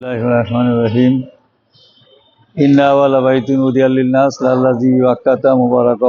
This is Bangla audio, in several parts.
রহিম ইন্না ওয়ালা বাইতুন মুবারাকা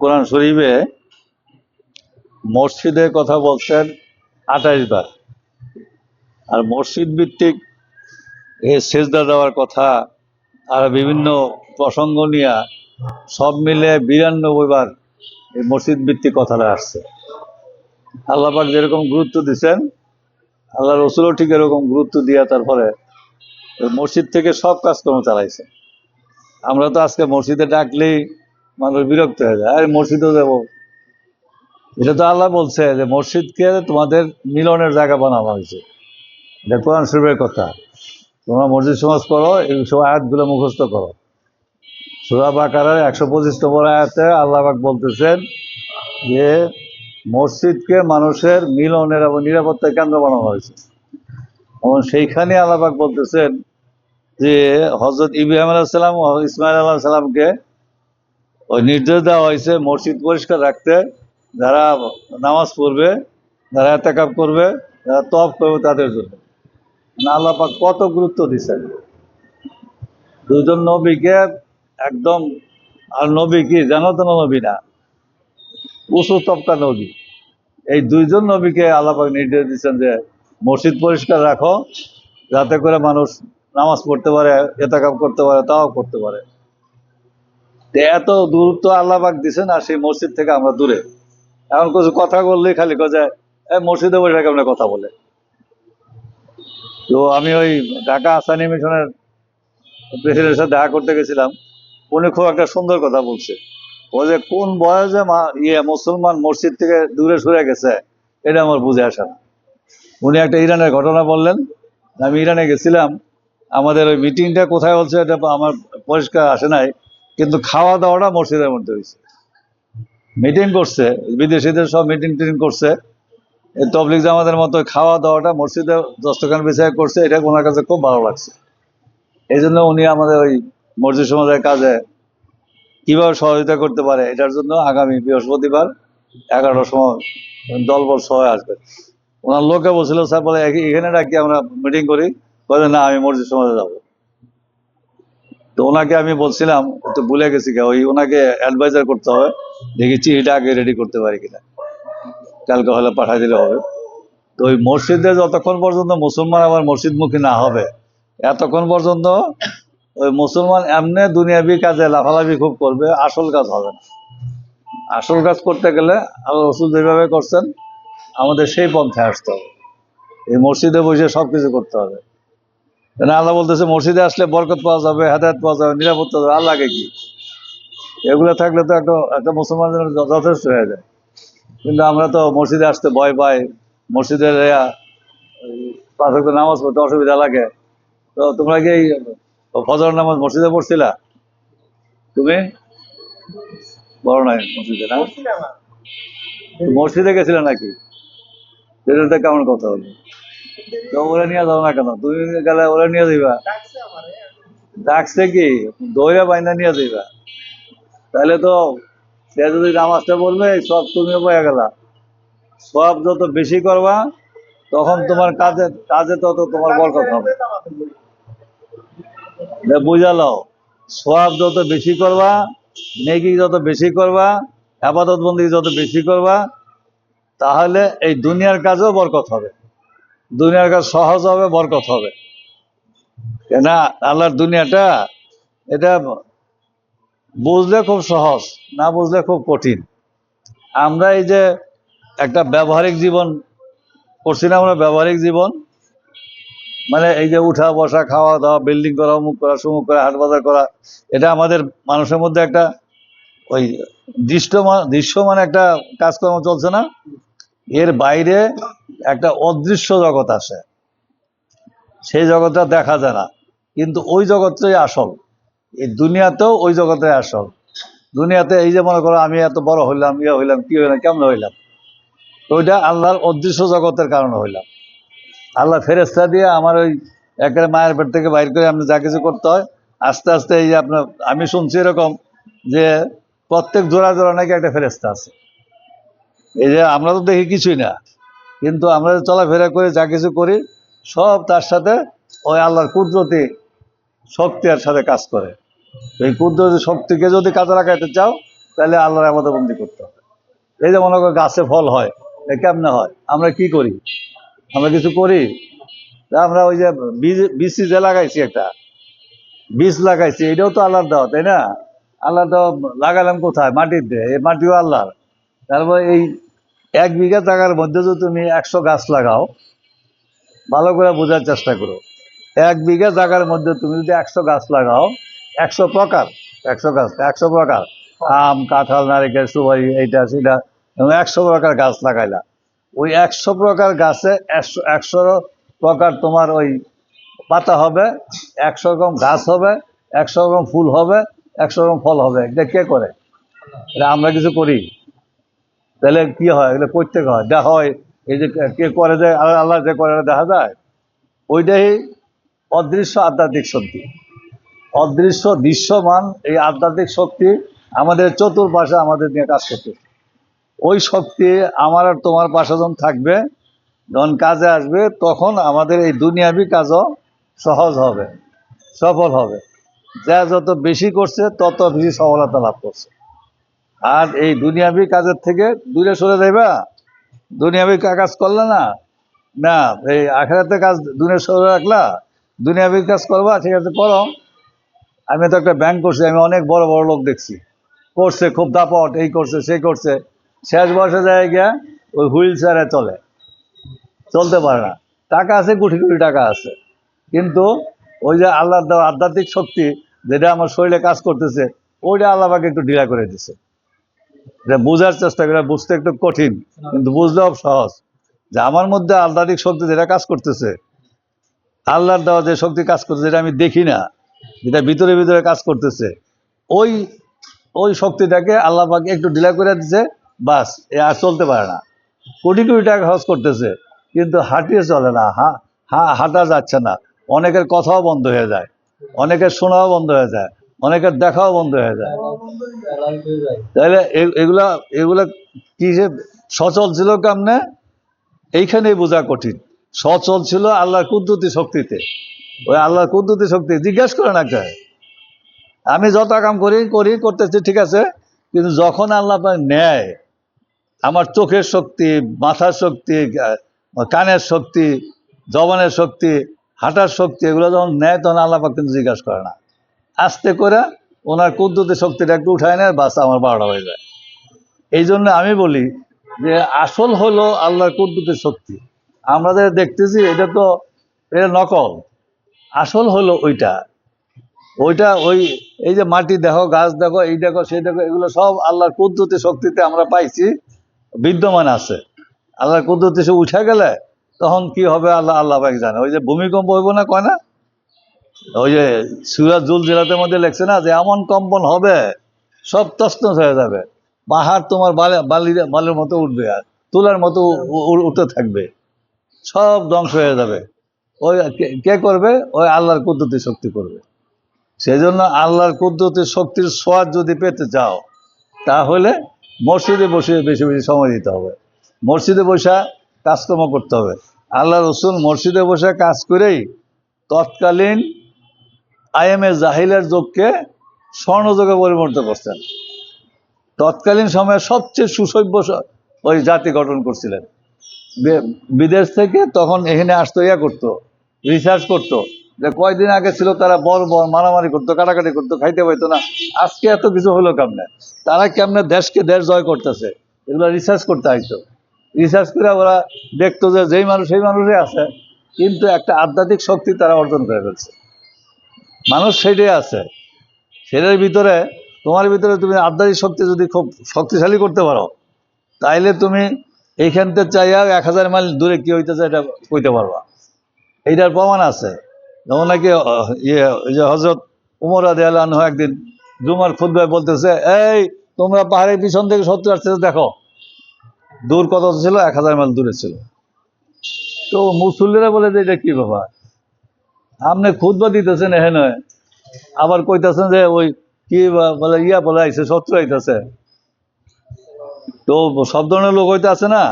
কোরআন শরীফে মসজিদের কথা বলছেন আঠাইশ বার। আর মসজিদ ভিত্তিক এ সেজদা দেওয়ার কথা আর বিভিন্ন প্রসঙ্গ নিয়ে সব মিলে বিরানব্বই বার এই মসজিদ ভিত্তিক কথাটা আসছে। আল্লাহ পাক যেরকম গুরুত্ব দিচ্ছেন আল্লাহ রসুলও ঠিক এরকম গুরুত্ব দিয়া তারপরে মসজিদ থেকে সব কাজকর্ম চালাইছে। আমরা তো আজকে মসজিদে ডাকলেই মানুষ বিরক্ত হয়ে যায়, আরে মসজিদও যাব। এটা তো আল্লাহ বলছে যে মসজিদকে তোমাদের মিলনের জায়গা বানানো হয়েছে। এটা কোরআন শরীফের কথা। তোমরা মসজিদ সমাজ করো এই সব আয়াতগুলো মুখস্থ করো। সুরা বাকারের একশো পঁচিশ নম্বর আয়াতে আল্লাহবাক বলতেছেন যে, মসজিদকে মানুষের মিলনের এবং নিরাপত্তার কেন্দ্র বানানো হয়েছে। এবং সেইখানে আল্লাহফাক বলতেছেন যে হজরত ইব্রাহিম আলাহিসাল্লাম ও ইসমাইল আল্লাহ সাল্লামকে ওই নির্দেশ দেওয়া হয়েছে মসজিদ পরিষ্কার রাখতে, যারা নামাজ পড়বে, যারা এতেকাপ করবে, যারা তপ করবে তাদের জন্য। মানে আল্লাহ কত গুরুত্ব দিচ্ছেন। দুজন নবীকে একদম, আর নবী কি, জানো তো নবী না? উঁচু তপকা নবী। এই দুইজন নবীকে আল্লাপাক নির্দেশ দিচ্ছেন যে, মসজিদ পরিষ্কার রাখো, যাতে করে মানুষ নামাজ পড়তে পারে এতাকাম করতে পারে, তাও করতে পারে। এত দূরত্ব আল্লাপাক দিচ্ছেন আর সেই মসজিদ থেকে আমরা দূরে। এখন কিছু কথা বললেই খালি এ, মসজিদে বসে কেমন কথা বলে? তো আমি ওই ঢাকা আসানি মিশনের প্রেসিডেন্টের সাথে দেখা করতে গেছিলাম। উনি খুব একটা সুন্দর কথা বলছে। ও যে কোন বয়সে ইয়ে মুসলমান মসজিদ থেকে দূরে সরে গেছে, এটা আমার বুঝে আসে না। উনি একটা ইরানের ঘটনা বললেন, আমি ইরানে গেছিলাম, আমাদের ওই মিটিংটা কোথায় হচ্ছে এটা আমার পরিষ্কার আসে নাই, কিন্তু খাওয়া দাওয়াটা মসজিদের মধ্যে হয়েছে। মিটিং করছে, বিদেশিদের সব মিটিং টিটিং করছে তবলিক জামাতের মতো খাওয়া দাওয়াটা মসজিদে দস্তখান বিচার করছে, এটা ওনার কাছে খুব ভালো লাগছে। এই জন্য উনি আমাদের ওই মসজিদ সমাজের কাজে কীভাবে সহযোগিতা করতে পারে এটার জন্য আগামী বৃহস্পতিবার এগারোটার সময় দলবল সহ আসবে। ওনার লোকে বলছিল স্যার বলে এখানে রাখি আমরা মিটিং করি। বলে না আমি মসজিদ সমাজে যাব। তো ওনাকে আমি বলছিলাম একটু ভুলে গেছি কে, ওই ওনাকে অ্যাডভাইজার করতে হবে। দেখি চিঠিটা আগে রেডি করতে পারি কিনা। কালকে হলে পাঠাই দিলে হবে। তো ওই মসজিদে যতক্ষণ পর্যন্ত মুসলমান আবার মসজিদমুখী না হবে এতক্ষণ পর্যন্ত ওই মুসলমান এমনি দুনিয়াবি কাজে লাফালাফি খুব করবে, আসল কাজ হবে না। আসল কাজ করতে গেলে আল্লাহ রসুল যেভাবে করছেন, আমাদের সেই পন্থায় আসতে হবে। এই মসজিদে বসে সব কিছু করতে হবে। কেন আল্লাহ বলতেছে, মসজিদে আসলে বরকত পাওয়া যাবে, হেদায়ত পাওয়া যাবে, নিরাপত্তা আর লাগে কি? এগুলো থাকলে তো একটা একটা মুসলমানের জন্য যথেষ্ট হয়ে যায়। কিন্তু আমরা তো মসজিদে আসতে ভয় পাই, মসজিদের পাঁচ নামাজ পড়তে অসুবিধা লাগে। তো তোমরা কি ফজর নামাজ মসজিদে পড়ছিলা? তুমি? বড় নাই মসজিদে, না? মসজিদে গেছিলে নাকি? কেমন কথা হলো? ওরা নিয়ে যাও না কেন? তুমি গেলে ওরা নিয়ে যাইবা। ডাকছে কি? দইরা বাইনা নিয়ে যাইবা। তাহলে তো সে যদি নামাজটা বলবে, সব তুমিও বয়ে গেলা। সব যত বেশি করবা, তখন তোমার কাজে কাজে তত তোমার বরকত হবে। এটা বুঝালো সব যত বেশি করবা, নেকি যত বেশি করবা আপাতত বন্দি যত বেশি করবা, তাহলে এই দুনিয়ার কাজেও বরকত হবে। দুনিয়ার কাজ সহজ হবে, বরকত হবে। কেনা আল্লাহর দুনিয়াটা, এটা বুঝলে খুব সহজ, না বুঝলে খুব কঠিন। আমরা এই যে একটা ব্যবহারিক জীবন করছি না, আমরা ব্যবহারিক জীবন মানে এই যে উঠা, বসা, খাওয়া দাওয়া বিল্ডিং করা, অমুক করা, সমুক করা হাট বাজার করা, এটা আমাদের মানুষের মধ্যে একটা ওই মা- দৃশ্যমান একটা কাজকর্ম চলছে না? এর বাইরে একটা অদৃশ্য জগৎ আছে সেই জগৎটা দেখা যায় না। কিন্তু ওই জগৎটাই আসল। এই দুনিয়াতেও ওই জগৎটাই আসল। দুনিয়াতে এই যে মনে করো, আমি এত বড় হইলাম ইয়ে হইলাম, কি হইলাম, কেমন হইলাম? ওইটা আল্লাহর অদৃশ্য জগতের কারণে হইলাম। আল্লাহ ফেরেস্তা দিয়ে আমার ওই একেবারে মায়ের পেট থেকে বাইর করে আপনি যা কিছু করতে হয়, আস্তে আস্তে এই যে আপনার, আমি শুনছি এরকম যে প্রত্যেক জোড়া জোড়া নাকি একটা ফেরেস্তা আছে। এই যে আমরা তো দেখি কিছুই না, কিন্তু আমরা চলাফেরা করে যা কিছু করি, সব তার সাথে ওই আল্লাহর কুদরতি শক্তির সাথে কাজ করে। এই কুদরতি শক্তিকে যদি কাজে লাগাইতে চাও, তাহলে আল্লাহর আমাদের বন্দি করতে হবে। এই যে মনে করো গাছে ফল হয় কেমনে হয়? আমরা কি করি? আমরা কিছু করি? আমরা ওই যে বীজ বীজ যে লাগাইছি একটা, বীজ লাগাইছি, এটাও তো আল্লাহর দেওয়া, তাই না? আল্লাহ দেওয়া লাগালাম কোথায়? মাটির মাটিতে এই মাটিও আল্লাহর। তারপর এই এক বিঘা জায়গার মধ্যে যদি তুমি একশো গাছ লাগাও, ভালো করে বোঝার চেষ্টা করো। এক বিঘা জায়গার মধ্যে তুমি যদি একশো গাছ লাগাও, একশো প্রকার, একশো গাছ, একশো প্রকার, আম, কাঁঠাল, নারিকেল, সুপারি, এইটা, সেটা, একশো প্রকার গাছ লাগাইলা। ওই একশো প্রকার গাছে একশো একশো প্রকার তোমার ওই পাতা হবে, একশো রকম গাছ হবে, একশো রকম ফুল হবে, একশো রকম ফল হবে। এটা কে করে? এটা আমরা কিছু করি। তাহলে কি হয়? এগুলো করতে হয়। দেখা হয়, এই যে কে করে যে, আল্লাহ আল্লাহ যে করে দেখা যায়? ওইটাই অদৃশ্য আধ্যাত্মিক শক্তি। অদৃশ্য দৃশ্যমান এই আধ্যাত্মিক শক্তি আমাদের চতুর্পাশে আমাদের নিয়ে কাজ করতে ওই শক্তি আমার আর তোমার পাশে যখন থাকবে, যখন কাজে আসবে, তখন আমাদের এই দুনিয়াবি কাজও সহজ হবে, সফল হবে। যা যত বেশি করছে, তত বেশি সফলতা লাভ করছে। আর এই দুনিয়াবি কাজের থেকে দূরে সরে যাইবা? দুনিয়াবি কাজ করলে না? না, এই আখেরাতে কাজ দূরে সরে রাখলা? দুনিয়াবি কাজ করবা? ঠিক আছে, করো। আমি তো একটা ব্যাংক করছি, আমি অনেক বড় বড় লোক দেখছি। করছে, খুব দাপট, এই করছে, সেই করছে। শেষ বয়সে যায় গিয়া ওই হুইল চেয়ারে চলে। চলতে পারে না। টাকা আছে, কোটি কোটি টাকা আছে। কিন্তু ওই যে আল্লাহ দেওয়া আধ্যাত্মিক শক্তি যেটা আমার শরীরে কাজ করতেছে, ওইটা আল্লাহ আমাকে একটু ঢিলা করে দিছে। এটা বোঝার চেষ্টা করে, বুঝতে একটু কঠিন, কিন্তু বুঝলেও সহজ। যে আমার মধ্যে আধ্যাত্মিক শক্তি যেটা কাজ করতেছে, আল্লাহর দেওয়া যে শক্তি কাজ করতেছে, যেটা আমি দেখি না, যেটা ভিতরে ভিতরে কাজ করতেছে, ওই ওই শক্তিটাকে আল্লাহ পাকে একটু ঢিলা করে দিচ্ছে বাস, এ আর চলতে পারে না। কোটি কোটি টাকা খরচ করতেছে, কিন্তু হাঁটিয়ে চলে না, হা হা, হাঁটা যাচ্ছে না। অনেকের কথাও বন্ধ হয়ে যায়, অনেকের শোনাও বন্ধ হয়ে যায়, অনেকের দেখাও বন্ধ হয়ে যায়। তাহলে এগুলা এগুলা কি যে সচল ছিল কেমনে? এইখানেই বোঝা কঠিন। সচল ছিল আল্লাহর কুদ্দুতি শক্তিতে। ওই আল্লাহর কুদ্দুতি শক্তি, জিজ্ঞেস করে না কে আমি যত কাম করি করি, করতেছি, ঠিক আছে, কিন্তু যখন আল্লাহ নেয় আমার চোখের শক্তি, মাথার শক্তি কানের শক্তি, জবানের শক্তি, হাঁটার শক্তি, এগুলো যখন নেয় তখন আল্লাহ পাক কিন্তু জিজ্ঞাসা করে না। আস্তে করে ওনার কুদ্দুতি শক্তিটা একটু উঠায় নেয়, বাস আমার বারোটা হয়ে যায়। এই জন্য আমি বলি যে আসল হলো আল্লাহর কুদ্দুতের শক্তি। আমরা যে দেখতেছি, এটা তো এটা নকল। আসল হলো ওইটা। ওইটা ওই, এই যে মাটি দেখো, গাছ দেখো, এই দেখো, সেই দেখো, এগুলো সব আল্লাহর কুদ্দুতি শক্তিতে আমরা পাইছি। বিদ্যমান আছে। আল্লাহর কুদ্দুতি সে উঠে গেলে তখন কি হবে আল্লাহ আল্লাহ পাক জানে। ওই যে ভূমিকম্প হইব না কয় না? ওই যে সুরাজ জুল জেলাতের মধ্যে লেখছে না যে, এমন কম্পন হবে, সব তস্তস হয়ে যাবে। পাহাড় তোমার বালে বালির মতো উঠবে আর তুলার মতো উঠতে থাকবে। সব ধ্বংস হয়ে যাবে। ওই কে- করবে? ওই আল্লাহর কুদ্দুতি শক্তি করবে। সেই জন্য আল্লাহর কুদ্দুতি শক্তির সোয়াদ যদি পেতে চাও, তাহলে মসজিদে বসে বেশি বেশি সময় দিতে হবে। মসজিদে বসে কাজকর্ম করতে হবে। আল্লাহ রসুল মসজিদে বসে কাজ করেই তৎকালীন আইএমএ জাহিলের যুগকে স্বর্ণযোগে পরিবর্তিত করছেন। তৎকালীন সময়ে সবচেয়ে সুসভ্য ওই জাতি গঠন করছিলেন। বিদেশ থেকে তখন এখানে আসতো, ইয়া করতো রিসার্চ করতো। যে কয়দিন আগে ছিল তারা বড় বড় মারামারি করতো, কাটাকাটি করতো, খাইতে পাইতো না। আজকে এত কিছু হলো কেমনে? তারা কেমনে দেশকে দেশ জয় করতেছে? এগুলো রিসার্চ করতে আইতো। রিসার্চ করে ওরা দেখতো যে যেই মানুষ সেই মানুষই আছে, কিন্তু একটা আধ্যাত্মিক শক্তি তারা অর্জন করে ফেলছে। মানুষ সেটাই আছে। সেটার ভিতরে, তোমার ভিতরে তুমি আধ্যাত্মিক শক্তি যদি খুব শক্তিশালী করতে পারো, তাইলে তুমি এইখান থেকে চাইয়া এক হাজার মাইল দূরে কি হইতেছে এটা কইতে পারবা। এইটার প্রমাণ আছে। যেমন নাকি ইয়ে হজরত উমর আদি আল্লাহ একদিন জুমার খুদ্ায় বলতেছে, এই, তোমরা পাহাড়ের পিছন থেকে সত্তর আসতেছে, দেখো, দূর কত ছিল? এক হাজার মাইল দূরে ছিল। তো মুসল্লিরা বলে যে, এটা কি ব্যাপার? আপনি খুদবা দিতেছেন এখানে। আবার কইতেছেন যে, ওই কি বলে, ইয়া বলে আইসে শত্রু আইতেছে। তো সব ধরনের লোক হইতে আছে না?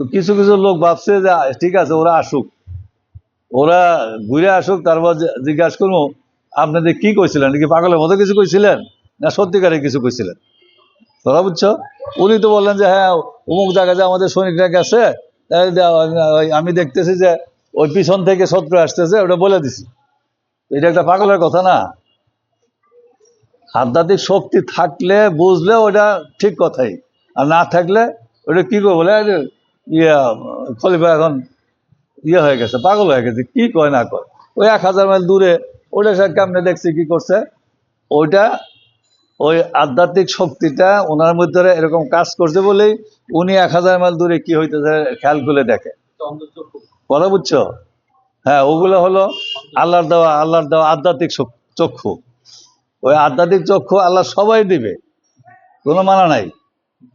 তো কিছু কিছু লোক ভাবছে যে, ঠিক আছে, ওরা আসুক। ওরা ঘুরে আসুক, তারপর যে- জিজ্ঞাসা করব আপনাদের কি কইছিলেন? কি পাগলের মতো কিছু কইছিলেন? না সত্যিকারে কিছু কইছিলেন? তোরা বুঝছ? উনি তো বললেন যে হ্যাঁ অমুক জায়গায় আমাদের সৈনিকরা গেছে আমি দেখতেছি যে, ওই পিছন থেকে শত্রু আসতেছে, ওটা বলে দিছি। এটা একটা পাগলের কথা না। আধ্যাত্মিক শক্তি থাকলে বুঝলে ওটা ঠিক কথাই, আর না থাকলে ওটা কি করব বলে ইয়া, খলিফা এখন ইয়ে হয়ে গেছে, পাগল হয়ে গেছে, কি কয় না কয়। ওই এক হাজার মাইল দূরে ওটা সে কেমনে দেখছি, কি করছে? ওইটা ওই আধ্যাত্মিক শক্তিটা ওনার মধ্যে এরকম কাজ করছে বলেই উনি এক হাজার মাইল দূরে কি হইতেছে খেয়াল করে দেখে। কথা বুঝছ? হ্যাঁ ওগুলো হলো আল্লাহর দেওয়া আল্লাহর দেওয়া আধ্যাত্মিক চক্ষু। ওই আধ্যাত্মিক চক্ষু আল্লাহ সবাই দিবে, কোনো মানা নাই,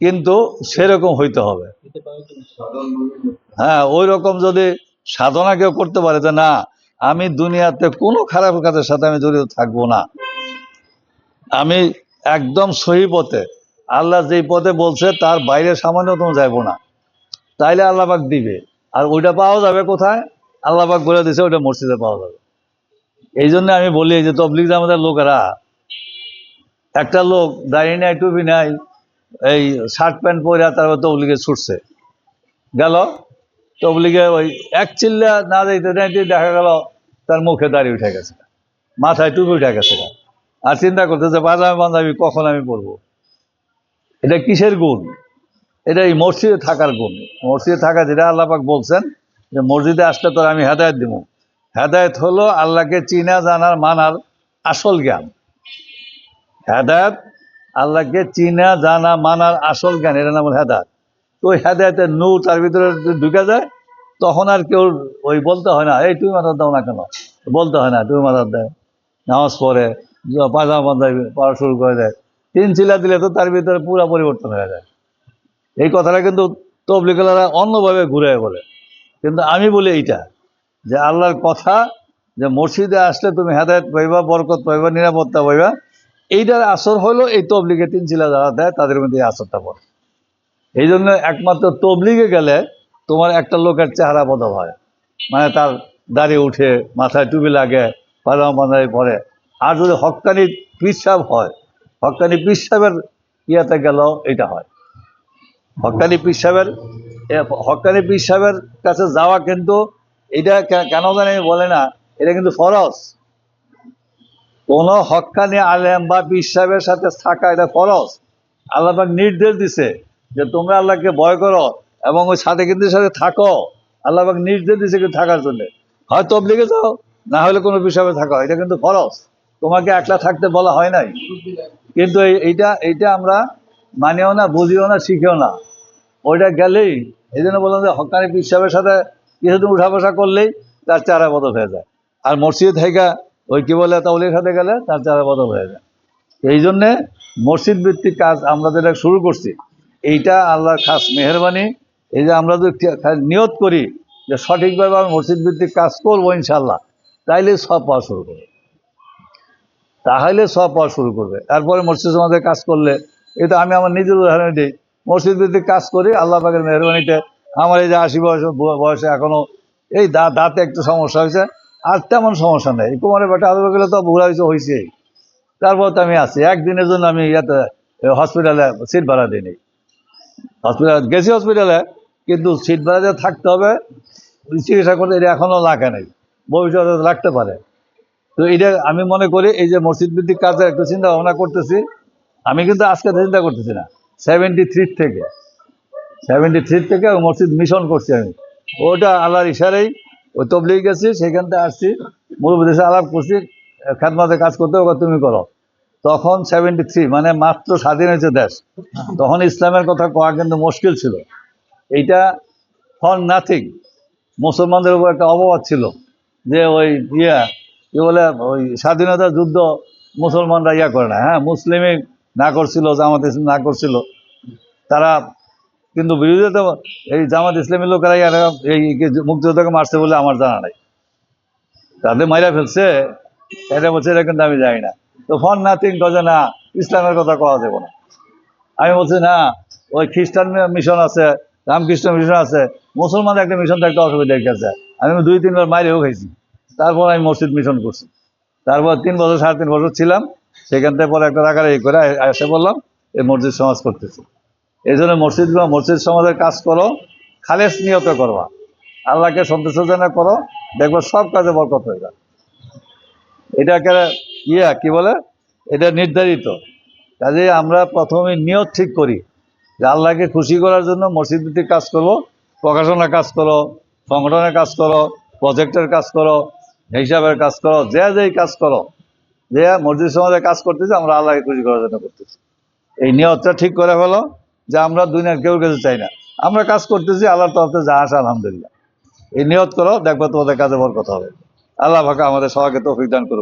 কিন্তু সেরকম হইতে হবে। হ্যাঁ ওই রকম যদি সাধনা কেউ করতে পারে যে, না, আমি দুনিয়াতে কোনো খারাপ কাজের সাথে আমি জড়িত থাকব না। আমি একদম সহি পথে, আল্লাহ যেই পথে বলছে, তার বাইরে সামান্য সামান্যতম যাইবো না। তাইলে আল্লাহবাক দিবে। আর ওইটা পাওয়া যাবে কোথায়? আল্লাহবাক বলে দিছে, ওইটা মসজিদে পাওয়া যাবে। এই জন্য আমি বলি যে তবলিগ আমাদের লোকেরা, একটা লোক দাঁড়িয়ে নাই, টুপি নাই, এই শার্ট প্যান্ট পরে তারপর তবলিগে ছুটছে। গেল? তবলিগে ওই এক চিল্লা না দিতে দিতে দেখা গেল তার মুখে দাড়ি উঠে গেছে, মাথায় টুপি উঠে গেছে। আর চিন্তা করতেছে পাজামা বান্ধবী কখন আমি পরবো এটা কিসের গুণ? এটা এই মসজিদে থাকার গুণ। মসজিদে থাকা যেটা আল্লাপাক বলছেন যে, মসজিদে আসলে তোর আমি হেদায়ত দিব হেদায়ত হলো আল্লাহকে চিনা, জানার, মানার আসল জ্ঞান। হেদায়ত আল্লাহকে চিনা, জানা, মানার আসল জ্ঞান। এটা নাম হেদায়ত। তো ওই হেদায়তের নূর তার ভিতরে ঢুকে যায়, তখন আর কেউ ওই বলতে হয় না, এই তুমি মাথার দাও না কেন? বলতে হয় না, তুমি মাথার দেয় নামাজ পড়ে, পায়জামা পাঞ্জাবি পড়া শুরু করে দেয়। তিন চিলা দিলে তো তার ভিতরে পুরো পরিবর্তন হয়ে যায়। এই কথাটা কিন্তু তবলিকালারা অন্যভাবে ঘুরে বলে। কিন্তু আমি বলি এইটা, যে আল্লাহর কথা, যে মসজিদে আসলে তুমি হেদায়ত পাইবা, বরকত পাইবা, নিরাপত্তা পাইবা, এইটার আসর হলো এই তবলিগে তিন চিলা যারা দেয়, তাদের মধ্যে এই আসরটা পড়ে। এই জন্য একমাত্র তবলিগে গেলে তোমার একটা লোকের চেহারা বদল হয়। মানে তার দাড়ি উঠে, মাথায় টুপি লাগে পাজামা পাঞ্জাবি পরে। আর যদি হক্কানি পিসাব হয় হক্কানি পিসাবের ইয়াতে গেল এটা হয়। হক্কানি পিসাবের হক্কানি পিসাবের কাছে যাওয়া কিন্তু এটা কেন জানি বলে না, এটা কিন্তু ফরজ। কোন হকানি আলেম বা পিসাবের সাথে থাকা এটা ফরজ। আল্লাহ নির্দেশ দিছে যে তোমরা আল্লাহকে ভয় করো এবং ওই সাথে কিন্তু সাথে থাকো। আল্লাহ নির্দেশ দিছে কিন্তু থাকার জন্য। হয় তবলিগে যাও, না হলে কোনো পিসাবে থাকো এটা কিন্তু ফরজ। তোমাকে একলা থাকতে বলা হয় নাই। কিন্তু এই- এইটা এইটা আমরা মানিও না, বুঝিও না, শিখেও না। ওইটা গেলেই, এই জন্য বললাম যে হকানি পিসাবের সাথে কিছুদিন উঠা বসা করলেই তার চারা বদল হয়ে যায়। আর মসজিদ থেকে ওই কি বলে তা তাউলির সাথে গেলে তার চারা বদল হয়ে যায়। এই জন্যে মসজিদ ভিত্তিক কাজ আমরা যেটা শুরু করছি এইটা আল্লাহর খাস মেহরবানি। এই যে আমরা যদি নিয়ত করি যে সঠিকভাবে আমি মসজিদ ভিত্তিক কাজ করব ইনশাল্লাহ তাইলে সব পাওয়া শুরু করবে। তাহলে সব পাওয়া শুরু করবে। তারপরে মসজিদ সমাজের কাজ করলে, এটা আমি আমার নিজের উদাহরণ দিই। মসজিদ ভিত্তিক কাজ করি, আল্লাহ পাকের মেহরবানিতে আমার এই যে আশি বয়স, বয়সে এখনও এই দা দাঁতে একটু সমস্যা হয়েছে, আর তেমন সমস্যা নেই। এই কুমারের বেটা আলু গেলে তো বুড়া হয়েছে, হয়েছেই। তারপর তো আমি আছি। একদিনের জন্য আমি ইয়াতে হসপিটালে সিট ভাড়া দিই হসপিটাল, গেছি হসপিটালে, কিন্তু সিট যে থাকতে হবে, চিকিৎসা করতে, এটা এখনও লাগে নাই, ভবিষ্যতে লাগতে পারে। তো এটা আমি মনে করি, এই যে মসজিদ ভিত্তিক কাজে একটু চিন্তা ভাবনা করতেছি, আমি কিন্তু আজকে চিন্তা করতেছি না সেভেন্টি থ্রি থেকে সেভেন্টি থ্রি থেকে মসজিদ মিশন করছি আমি। ওটা আল্লাহর ইশারেই ওই তবলিগ গেছি সেখান থেকে আসছি মুরব্বী দেশে আলাপ করছি খেদমাতে কাজ করতে ওকে তুমি করো। তখন সেভেন্টি থ্রি মানে মাত্র স্বাধীন হয়েছে দেশ। তখন ইসলামের কথা কওয়া কিন্তু মুশকিল ছিল। এইটা ফর নাথিং মুসলমানদের উপর একটা অপবাদ ছিল যে ওই ইয়া, কি বলে, ওই স্বাধীনতা যুদ্ধ মুসলমানরা ইয়া করে না। হ্যাঁ মুসলিমই না করছিল, জামাত ইসলাম না করছিল। তারা কিন্তু বিরোধিতা এই জামাত ইসলামী লোকেরা ইয়ারা এই মুক্তিযোদ্ধাকে মারছে বলে আমার জানা নাই। তাদের মাইরা ফেলছে। এটা বলছে এটা কিন্তু আমি জানি না। তো ফন নাথিং কজে না, ইসলামের কথা কওয়া যাবে না। আমি বলছি, না, ওই খ্রিস্টান মিশন আছে, রামকৃষ্ণ মিশন আছে মুসলমানের একটা মিশন থাকতে অসুবিধা গেছে আমি দুই তিনবার মাইরেও খাইছি। তারপর আমি মসজিদ মিশন করছি। তারপর তিন বছর, সাড়ে তিন বছর ছিলাম। সেখান থেকে পরে একটা টাকা এই করে এসে বললাম, এই মসজিদ সমাজ করতেছি। এই জন্য মসজিদ মসজিদ সমাজের কাজ করো, খালেস নিয়ত করবা আল্লাহকে সন্তুষ্টজনক করো, দেখব সব কাজে বরকত হয়ে যাবে। এটাকে ইয়া, কি বলে? এটা নির্ধারিত। কাজে আমরা প্রথমে নিয়ত ঠিক করি যে আল্লাহকে খুশি করার জন্য মসজিদ ভিত্তিক কাজ করব প্রকাশনা কাজ করো, সংগঠনের কাজ করো প্রজেক্টের কাজ করো, হিসাবের কাজ করো, যে যেই কাজ করো। যে মসজিদ সমাজে কাজ করতেছি, আমরা আল্লাহকে খুশি করার জন্য করতেছি। এই নিয়তটা ঠিক করে ফেলো যে আমরা দুনিয়ার কেউ কিছু চাই না। আমরা কাজ করতেছি, আল্লাহর তরফে যা আসে, আলহামদুলিল্লাহ। এই নিয়ত করো, দেখব তোমাদের কাজে বরকত হবে। আল্লাহ ভাকা আমাদের সবাইকে তৌফিক দান করুন